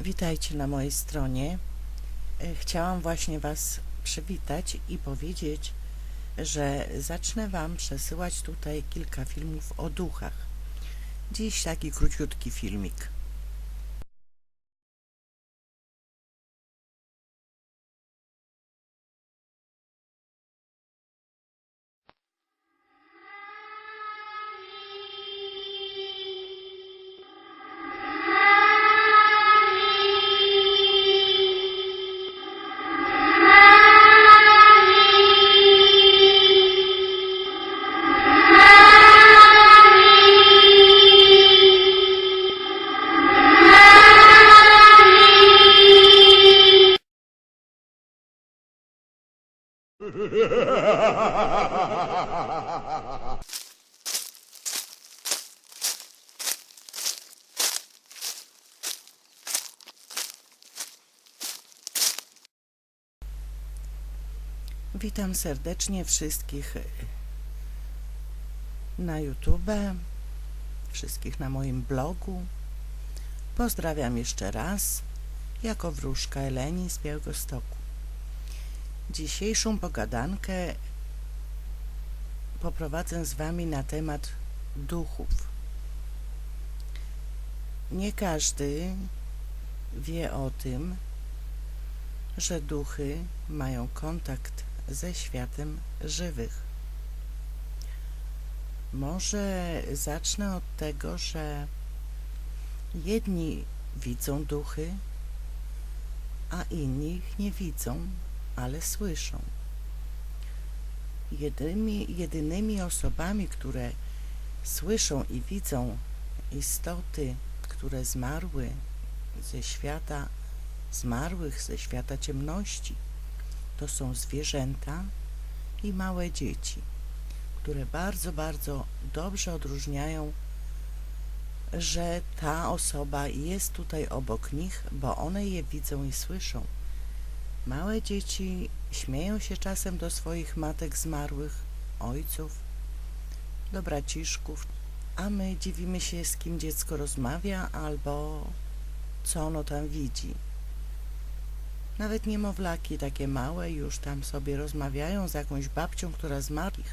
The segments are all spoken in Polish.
Witajcie na mojej stronie. E, Chciałam właśnie Was przywitać i powiedzieć, że zacznę Wam przesyłać tutaj kilka filmów o duchach. Dziś taki króciutki filmik. Witam serdecznie wszystkich na YouTube, wszystkich na moim blogu. Pozdrawiam jeszcze raz, jako wróżka Eleni z Białegostoku. Dzisiejszą pogadankę poprowadzę z Wami na temat duchów. Nie każdy wie o tym, że duchy mają kontakt ze światem żywych. Może zacznę od tego, że jedni widzą duchy, a inni ich nie widzą, ale słyszą. Jedynymi, osobami, które słyszą i widzą istoty, które zmarły ze świata zmarłych, ze świata ciemności, to są zwierzęta i małe dzieci, które bardzo, bardzo dobrze odróżniają, że ta osoba jest tutaj obok nich, bo one je widzą i słyszą. Małe dzieci śmieją się czasem do swoich matek zmarłych, ojców, do braciszków, a my dziwimy się, z kim dziecko rozmawia albo co ono tam widzi. Nawet niemowlaki takie małe już tam sobie rozmawiają z jakąś babcią, która zmarła.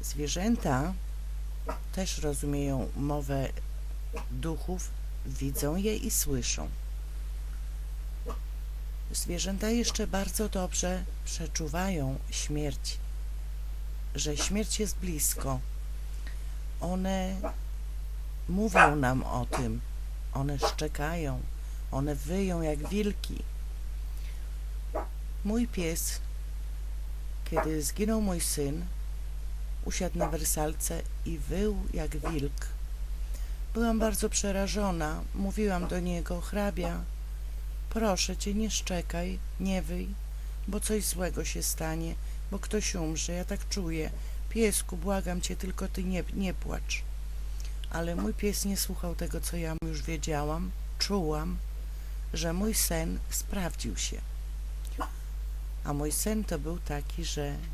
Zwierzęta też rozumieją mowę duchów, widzą je i słyszą. Zwierzęta jeszcze bardzo dobrze przeczuwają śmierć, że śmierć jest blisko. One mówią nam o tym, one szczekają, one wyją jak wilki. Mój pies, kiedy zginął mój syn, usiadł na wersalce i wył jak wilk. Byłam bardzo przerażona. Mówiłam do niego, hrabia, proszę cię, nie szczekaj, nie wyj, bo coś złego się stanie, bo ktoś umrze, ja tak czuję. Piesku, błagam cię, tylko ty nie, nie płacz. Ale mój pies nie słuchał tego, co ja już wiedziałam, czułam, że mój sen sprawdził się. A mój sen to był taki, że